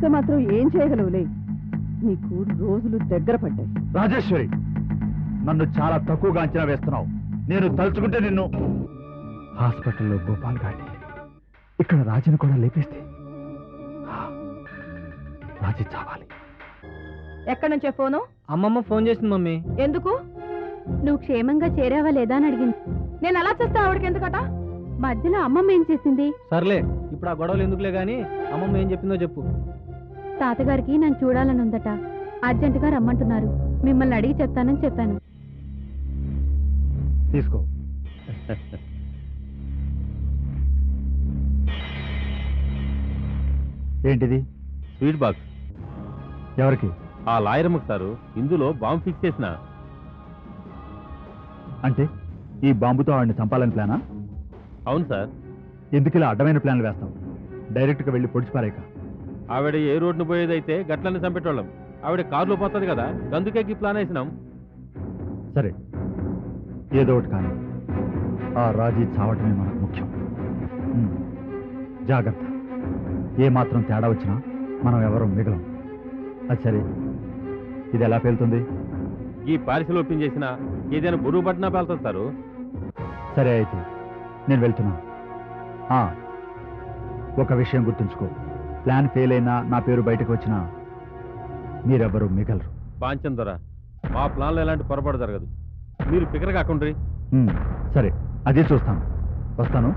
వస్తే మాత్రం ఏం చేయగలవులే? నీకు రోజులు దగ్గర పడ్డాయి. రాజేశ్వరి నన్ను చాలా తక్కువగా అంచనా వేస్తున్నావు. నేను తలుచుకుంటే నిన్ను హాస్పిటల్లో గోపాల్ గాడి ఇక్కడ రాజును కూడా లేపేస్తే. రాజీ చావాలి. ఎక్కడి నుంచే ఫోను? అమ్మమ్మ ఫోన్ చేసింది మమ్మీ. ఎందుకు? నువ్వు క్షేమంగా చేరావా లేదా అని అడిగింది. నేను ఎలా చేస్తా ఆవిడకి ఎందుకట? మధ్యలో అమ్మమ్మ ఏం చేసింది? సర్లే ఇప్పుడు ఆ గొడవలు ఎందుకులే గానీ అమ్మమ్మ ఏం చెప్పిందో చెప్పు. తాతగారికి నన్ను చూడాలని ఉందట అర్జెంటుగా రమ్మంటున్నారు. మిమ్మల్ని అడిగి చెప్తానని చెప్పాను. తీసుకో. ఏంటిది? Sweet box. ఎవరికి? ఆ లాయరమ్మకి సారు ఇందులో బాంబు ఫిక్స్ చేసిన. అంటే? ఈ బాంబుతో ఆవిడని చంపాలని ప్లానా? అవును సార్. ఎందుకు ఇలా అడ్డమైన ప్లాన్లు వేస్తాం డైరెక్ట్గా వెళ్ళి పొడిచి పారేక ఆవిడ ఏ రోడ్డును పోయేదైతే గట్లని చంపేటోళ్ళం. ఆవిడ కారులో పోతుంది కదా గందుకే ఈ ప్లాన్ వేసినాం. సరే ఏదో ఒకటి కానీ. ఆ రాజీ చావటమే మనకు ముఖ్యం. జాగ్రత్త. ఏ మాత్రం తేడా వచ్చినా మనం ఎవరూ మిగలం. అది సరే. ఇది ఎలా పేలుతుంది? ఈ పారిసలు ఓపెన్ చేసిన ఏదైనా బరువు పట్టినా పేలుతుంది సారు. సరే అయితే నేను వెళ్తున్నా. ఆ, ఒక విషయం గుర్తుంచుకో. ప్లాన్ ఫెయిల్ అయినా నా పేరు బయటకు వచ్చినా మీరెవరూ మిగలరు. పాంచం దొర మా ప్లాన్లో ఎలాంటి పొరపాటు జరగదు. మీరు పికర కాకుండ్రి. ఉమ్, సరే అదే చూస్తాను వస్తాను.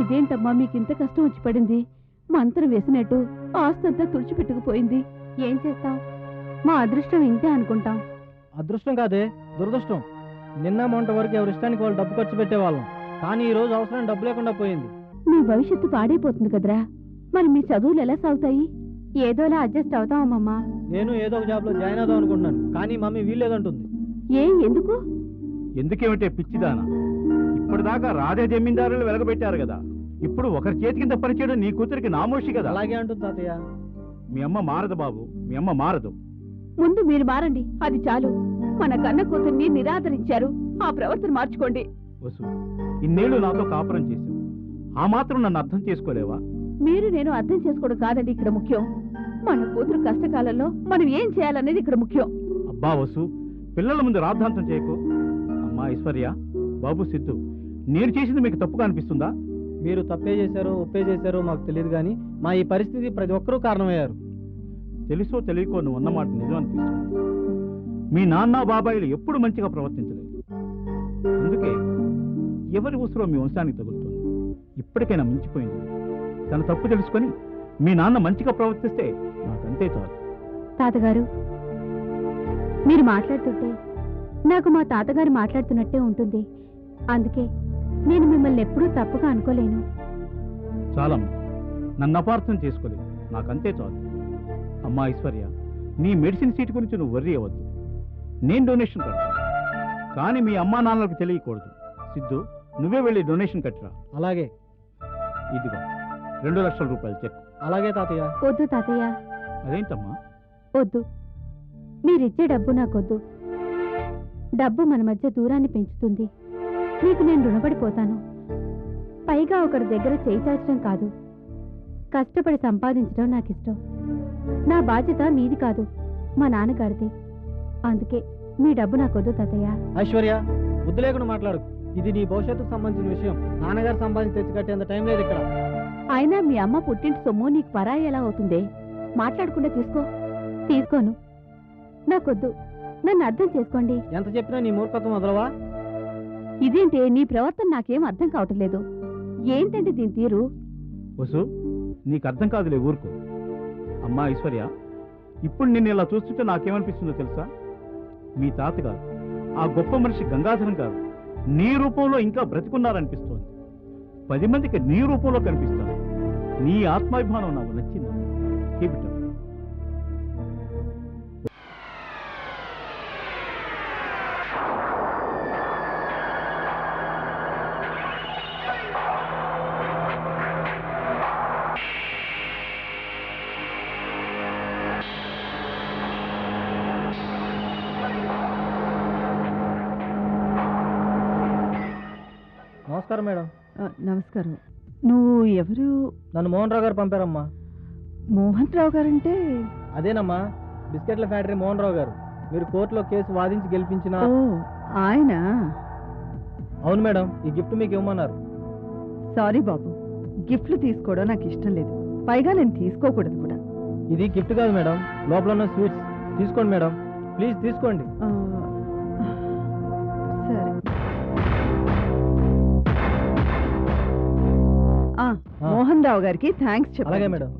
ఇదేంటమ్మా మీకు ఇంత కష్టం వచ్చి పడింది? మంత్రం వేసినట్టు ఆస్తంతా తుడిచిపెట్టుకుపోయింది. ఏం చేస్తాం? మా అదృష్టం ఇంతే అనుకుంటాం. అదృష్టం కాదే దురదృష్టం. నిన్న మొంట వరకు ఎవరి ఇష్టానికి వాళ్ళు డబ్బు ఖర్చు పెట్టేవాళ్ళం. కానీ ఈ రోజు అవసరం డబ్బు లేకుండా పోయింది. మీ భవిష్యత్తు పాడైపోతుంది కదరా. మరి మీ చదువులు ఎలా సాగుతాయి? ఏదోలా అడ్జస్ట్ అవుతామమ్మా నేను ఏదో ఒక జాబ్లో జాయిన్ అవుదాం అనుకుంటున్నాను. కానీ మమ్మీ వీల్లేదంటుంది. ఏ ఎందుకు? ఎందుకేమిటే పిచ్చిదానా? ఇప్పటిదాకా రాజా జమీందారులు వెలగబెట్టారు కదా. ఇప్పుడు ఒకరి చేతి కింద పనిచేయడం నీ కూతురికి నామోషి కదా. అలాగే అంటుంది తాతయ్య. మీ అమ్మ మారదు బాబు. మీ అమ్మ మారదు. ముందు మీరు మారండి. అది చాలు. మన కన్న కూతుర్ని నిరాదరించారు. ఆ ప్రవర్తన మార్చుకోండి. వసు ఇన్నేళ్ళు నాతో కాపురం చేశావు. ఆ మాత్రం నన్ను అర్థం చేసుకోలేవా? మీరు నేను అర్థం చేసుకోవడం కాదండి ఇక్కడ ముఖ్యం. మన కూతురు కష్టకాలంలో మనం ఏం చేయాలనేది ఇక్కడ ముఖ్యం. అబ్బా వసు పిల్లల ముందు రాద్ధాంతం చేయకు. అమ్మా ఐశ్వర్య బాబు సిద్ధు నేను చేసింది మీకు తప్పుగా అనిపిస్తుందా? మీరు తప్పే చేశారో ఒప్పే చేశారో మాకు తెలియదు కానీ మా ఈ పరిస్థితి ప్రతి ఒక్కరూ కారణమయ్యారు. తెలుసో తెలియకో నువ్వు అన్నమాట నిజం అనిపిస్తుంది. మీ నాన్న బాబాయిలు ఎప్పుడు మంచిగా ప్రవర్తించలేదు. అందుకే ఎవరి ఉసురో మీ వంశానికి తగులుతుంది. ఇప్పటికైనా మించిపోయింది. తన తప్పు తెలుసుకొని మీ నాన్న మంచిగా ప్రవర్తిస్తే నాకంతే చాలు. తాతగారు మీరు మాట్లాడుతుంటే నాకు మా తాతగారు మాట్లాడుతున్నట్టే ఉంటుంది. అందుకే నేను మిమ్మల్ని ఎప్పుడూ తప్పుగా అనుకోలేను. చాలమ్మా. నన్ను అపార్థం చేసుకోలేదు. నాకంతే చాలు. అమ్మా ఐశ్వర్య నీ మెడిసిన్ సీట్ గురించి నువ్వు వర్రీ అవ్వద్దు. నేను డొనేషన్ కడతాను కానీ మీ అమ్మా నాన్నలకు తెలియకూడదు. సిద్ధు నువ్వే వెళ్ళి డొనేషన్ కట్టిరా. అలాగే. ఇదిగో రెండు లక్షల రూపాయలు చెక్. అలాగే తాతయ్య. వద్దు తాతయ్య. అదేంటమ్మా? వద్దు. మీరిచ్చే డబ్బు నాకొద్దు. డబ్బు మన మధ్య దూరాన్ని పెంచుతుంది. మీకు నేను రుణపడిపోతాను. పైగా ఒకరి దగ్గర చేయి చాచడం కాదు. కష్టపడి సంపాదించడం నాకు ఇష్టం నా బాధ్యత మీది కాదు మా నాన్నగారిది. అందుకే మీ డబ్బు నాకొద్దు తాతయ్య. ఐశ్వర్య బుద్ధి లేకుండా మాట్లాడు. ఇది నీ భవిష్యత్తుకు సంబంధించిన విషయం. నాన్నగారు సంపాదించి తెచ్చి కట్టేంత టైం లేదు ఇక్కడ. అయినా మీ అమ్మ పుట్టింటి సొమ్ము నీకు పరాయి ఎలా అవుతుంది? మాట్లాడకుండా తీసుకో. తీసుకోను. నాకొద్దు. నన్ను అర్థం చేసుకోండి. ఎంత చెప్పినా నీ మూర్ఖత్వం వదలవా? ఇదేంటి నీ ప్రవర్తన నాకేం అర్థం కావటం లేదు. ఏంటంటే దీని తీరు? వసు నీకు అర్థం కాదులే ఊరుకో. అమ్మా ఐశ్వర్య ఇప్పుడు నిన్ను ఇలా చూస్తుంటే నాకేమనిపిస్తుందో తెలుసా? మీ తాతగారు ఆ గొప్ప మనిషి గంగాధరం గారు నీ రూపంలో ఇంకా బ్రతికున్నారనిపిస్తోంది. పది మందికి నీ రూపంలో కనిపిస్తాను నీ ఆత్మాభిమానం నాకు నచ్చింది. Keep నమస్కారం మేడం. నమస్కారం. నువ్వు ఎవరు? నన్ను మోహన్ రావు గారు పంపారమ్మా. మోహన్ రావు గారంటే? అదేనమ్మా బిస్కెట్ల ఫ్యాక్టరీ మోహన్ రావు గారు. మీరు కోర్టులో కేసు వాదించి గెలిపించిన ఆయన? అవును మేడం ఈ గిఫ్ట్ మీకు ఇవ్వమన్నారు. సారీ బాబు గిఫ్ట్లు తీసుకోవడం నాకు ఇష్టం లేదు. పైగా నేను తీసుకోకూడదు కూడా. ఇది గిఫ్ట్ కాదు మేడం లోపల ఉన్న స్వీట్స్. తీసుకోండి మేడం ప్లీజ్ తీసుకోండి. మోహన్ రావు గారికి థ్యాంక్స్ చెప్పండి. అలాగే మేడం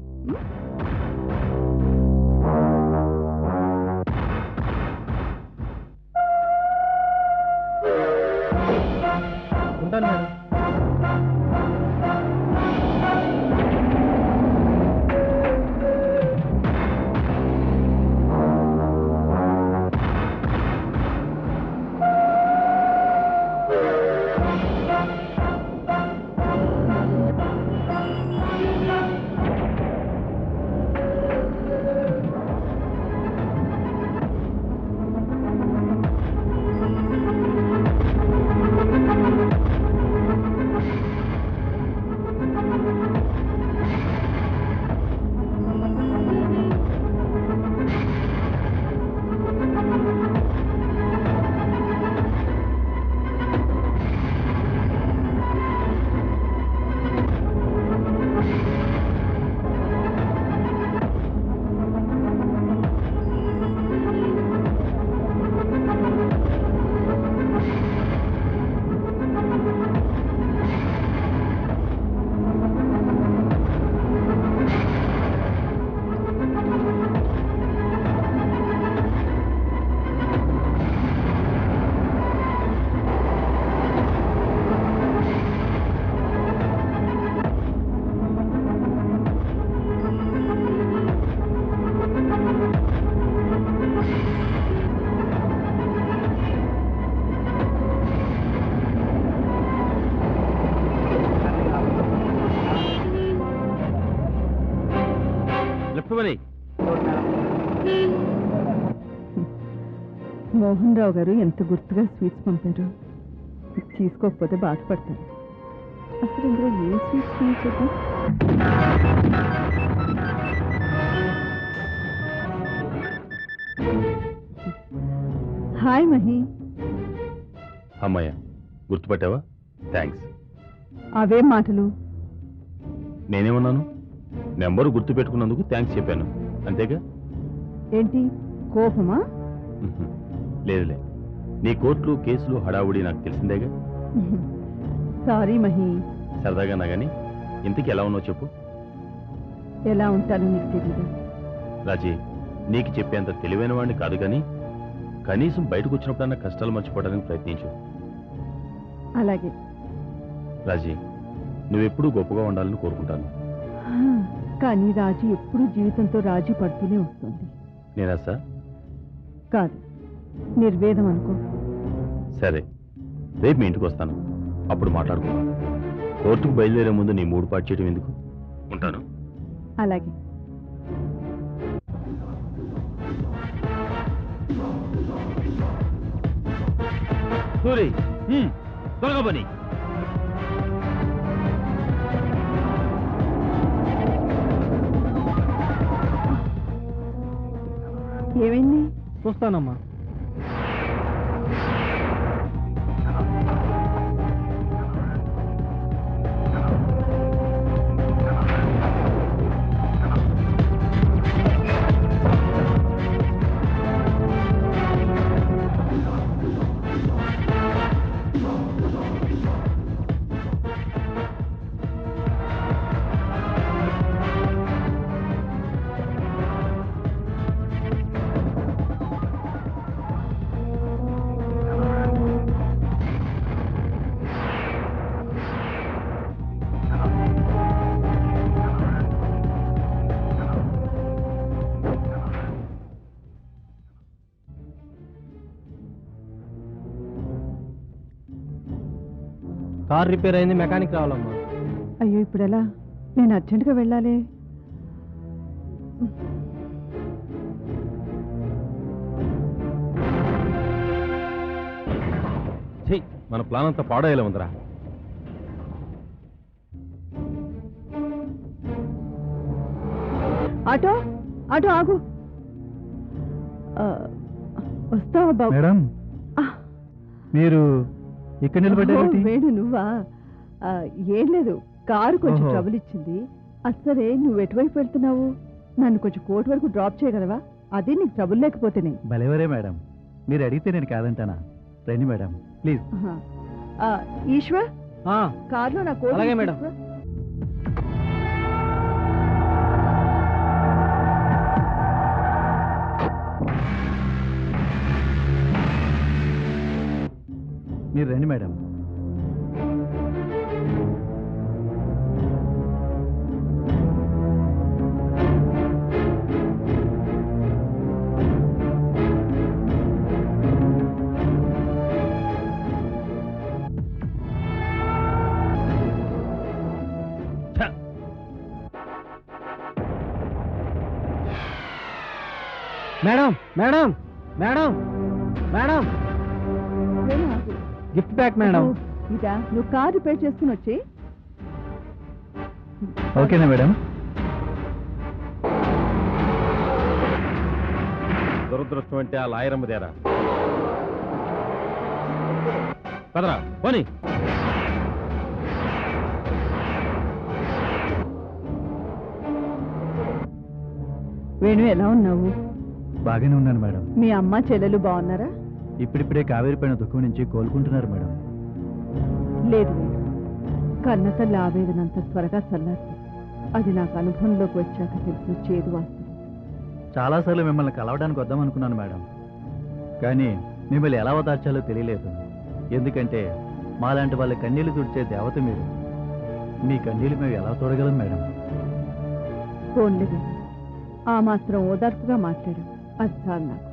మనీ మోహన్ రావు గారు ఎంత గుర్తుగా స్వీట్స్ పంపారు. తీసుకోకపోతే బాధపడతారు. అసలు ఇందులో ఏ స్వీట్స్ చూపించదు హాయ్ మహి. అమ్మాయ గుర్తుపట్టావా? థ్యాంక్స్ అవేం మాటలు? నేనేమన్నాను? నెంబరు గుర్తు పెట్టుకున్నందుకు థ్యాంక్స్ చెప్పాను. అంతేగా? ఏంటి? కోపమా. లేదులే. నీ కోర్టులు కేసులు హడావుడి నాకు తెలిసిందేగా? సారీ మహి. సరదాగా నా కానీ ఇంతకీ ఎలా ఉన్నావు చెప్పు. ఎలా ఉంటానో నీకు తెలీదు. రాజీ నీకు చెప్పేంత తెలివైన వాడిని కాదు కానీ కనీసం బయటకు వచ్చినప్పుడన్నా కష్టాలు మర్చిపోవడానికి ప్రయత్నించు. అలాగే. రాజీ నువ్వెప్పుడూ గొప్పగా ఉండాలని కోరుకుంటాను. కానీ రాజీ ఎప్పుడూ జీవితంతో రాజీ పడుతూనే వస్తుంది. నేనా సార్ కాదు. నిర్వేదం అనుకో. సరే. రేపు మీ ఇంటికి వస్తాను. అప్పుడు మాట్లాడుకుందాం. కోర్టుకు బయలుదేరే ముందు నీ మూడు పాటు చేయడం ఎందుకు? ఉంటాను. అలాగే. సూరి. త్వరగా పని. ఏమైంది? చూస్తానమ్మా. కార్ రిపేర్ అయింది మెకానిక్ రావాలమ్మా. అయ్యో ఇప్పుడు ఎలా నేను అర్జెంటుగా వెళ్ళాలి. మన ప్లాన్ అంతా పాడేయలే ఉందిరా. ఆటో ఆటో ఆగు. వస్తావా బాబు? మేడం మీరు ఇక్కడ నిలబడ్డారేంటి ఓ, వేణు నువ్వా? ఏం లేదు. కారు కొంచెం. ట్రబుల్ ఇచ్చింది. అసలే నువ్వు ఎటువైపు వెళ్తున్నావు? నన్ను కొంచెం కోర్టు వరకు డ్రాప్ చేయగలవా? అది నీకు ట్రబుల్ లేకపోతేనే. భలేవరే మేడం. మీరు అడిగితే నేను కాదంటానా? రండి మేడం. ప్లీజ్. ఈశ్వర్? ఆ, కార్లో నా కోట్ అలాగే మేడం. మీరు రండి madam. Madam madam madam madam. Gift pack madam ఇదా నువ్వు కార్ రిపేర్ చేసుకుని వచ్చి. ఓకేనా మేడం దురదృష్టం అంటే ఆ లాయరమ్మ దేరా పదరా పోనీ. వేణు ఎలా ఉన్నావు? బాగానే ఉన్నాను మేడం మీ అమ్మ చెల్లెలు బాగున్నారా? ఇప్పుడిప్పుడే కావేరి పైన దుఃఖం నుంచి కోలుకుంటున్నారు మేడం. లేదు కన్నతల్లి ఆవేదన అంత త్వరగా చల్లారు అది నాకు అనుభవంలోకి వచ్చాక తెలుసు చేదు వాస్తవం చాలాసార్లు మిమ్మల్ని కలవడానికి వద్దాం అనుకున్నాను మేడం. కానీ మిమ్మల్ని ఎలా ఓదార్చాలో తెలియలేదు. ఎందుకంటే మాలాంటి వాళ్ళ కన్నీళ్ళు తుడిచే దేవత మీరు. మీ కన్నీళ్ళు మేము ఎలా తోడగలం మేడం? ఫోన్లేదు ఆ మాత్రం ఓదార్పుగా మాట్లాడు. అది చాలు నాకు.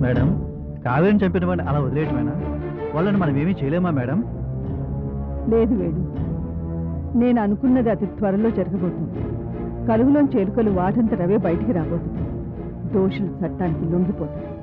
మేడం కావేరిని చంపిన వాడిని అలా వదిలేయటమేనా వాళ్ళని మనం ఏమీ చేయలేమా మేడం? లేదు వేడు నేను అనుకున్నది అతి త్వరలో జరగబోతుంది. కలుగులోని ఎలుకలు వాటంతరవే బయటికి రాబోతుంది దోషులు చట్టానికి లొంగిపోతారు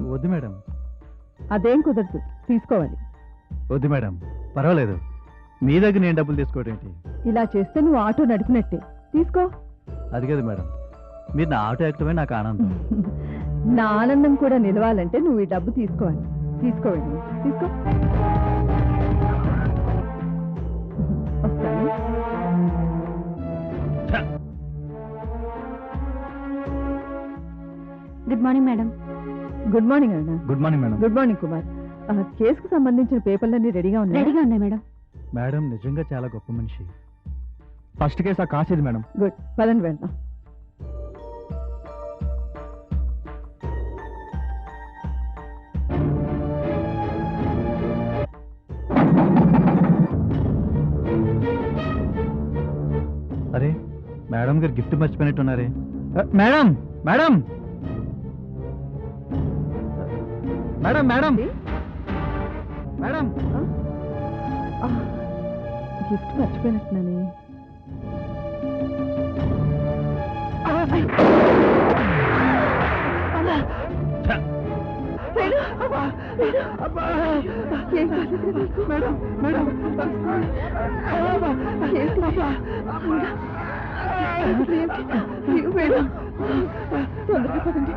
వద్దు మేడం. అదేం కుదరదు. తీసుకోవాలి. వద్దు మేడం. పర్వాలేదు. మీ దగ్గర నేను డబ్బులు తీసుకోవడం ఏంటి? ఇలా చేస్తే నువ్వు ఆటో నడిపినట్టే. తీసుకో. అది కాదు మేడం. మీరు నా ఆటో ఎక్కడమే నాకు ఆనందం. నా ఆనందం కూడా నిలవాలంటే నువ్వు ఈ డబ్బు తీసుకోవాలి. తీసుకోవేణు తీసుకో. Good morning madam. Good morning అన్న good morning madam good morning Kumar ఆ, కేసుకు సంబంధించిన పేపర్లన్నీ రెడీగా ఉన్నాయి? రెడీగా ఉన్నాయి మేడం. మేడం నిజంగా చాలా గొప్ప మనిషి. ఫస్ట్ కేసు ఆ కాసేది మేడం గుడ్ పదండి వెళ్దాం. అరే మేడం గారు gift మర్చిపోయినట్టున్నారే. Madam madam madam madam. Madam. Gift మర్చిపోయినట్టునని madam madam. తొందరగా పదండి.